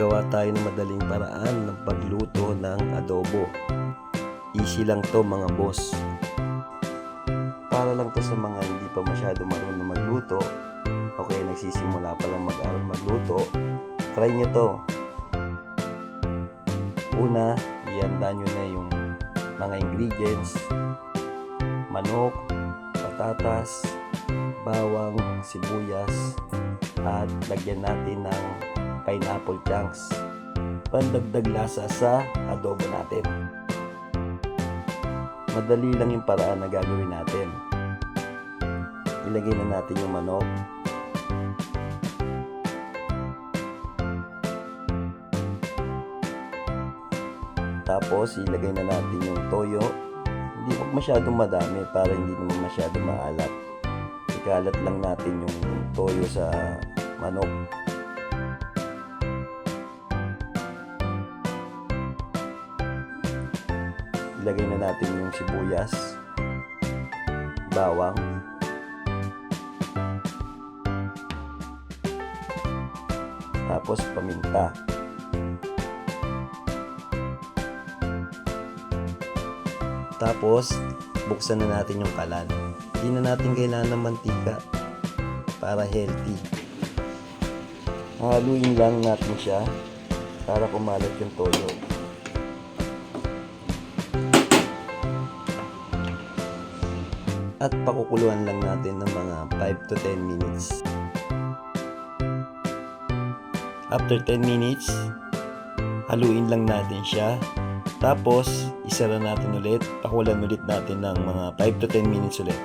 gawa tayo ng madaling paraan ng pagluto ng adobo. Easy lang to mga boss. Para lang to sa mga hindi pa masyado marunong magluto o kaya nagsisimula pa lang mag-aral magluto, try nyo to. Una, ihanda nyo na yung mga ingredients, manok, patatas, bawang, sibuyas, at lagyan natin ng pineapple chunks. Pandagdag lasa sa adobo natin. Madali lang yung paraan na gagawin natin. Ilagay na natin yung manok. Tapos ilagay na natin yung toyo. Hindi masyadong madami para hindi naman masyadong maalat. Ikalat lang natin yung toyo sa manok. Ilagay na natin yung sibuyas, bawang, tapos paminta. Tapos, buksan na natin yung kalan. Hindi na natin kailangan ng mantika para healthy. Haluin lang natin siya para kumalat yung toyo. At pakukuluan lang natin ng mga 5 to 10 minutes. After 10 minutes, haluin lang natin siya. Tapos, isara natin ulit. Pakulan ulit natin ng mga 5 to 10 minutes ulit.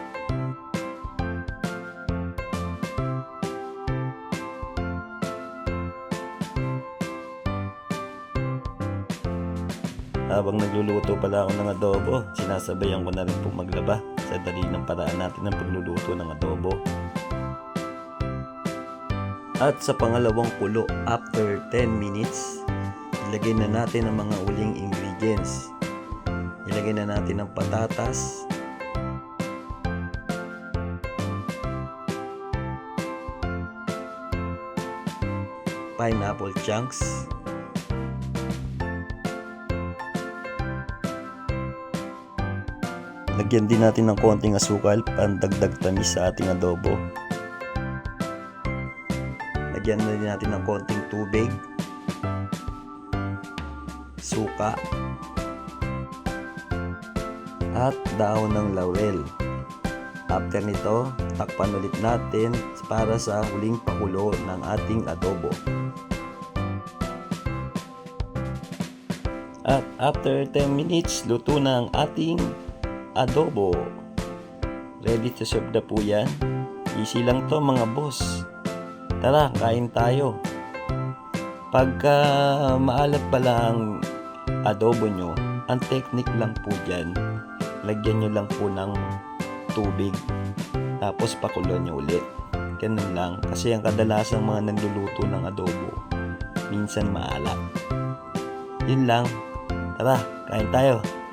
Habang nagluluto pala ako ng adobo, sinasabayan ko na rin po maglaba sa dali ng paraan natin ng pagluluto ng adobo. At sa pangalawang kulo, after 10 minutes, ilagay na natin ang mga uling ingredients. Ilagay na natin ang patatas, pineapple chunks, Lagyan din natin ng konting asukal pandagdag tamis sa ating adobo. Lagyan na din natin ng konting tubig, suka, at daon ng laurel. After nito, takpan ulit natin para sa huling pakulo ng ating adobo. At after 10 minutes, luto na ang ating adobo. Ready to serve na po yan. Easy lang to mga boss. Tara, kain tayo. Pagka maalat pala ang adobo nyo, ang technique lang po dyan, lagyan nyo lang po ng tubig. Tapos pakuloan nyo ulit. Ganun lang. Kasi ang kadalasang mga nagluluto ng adobo, minsan maalat. Yun lang. Tara, kain tayo.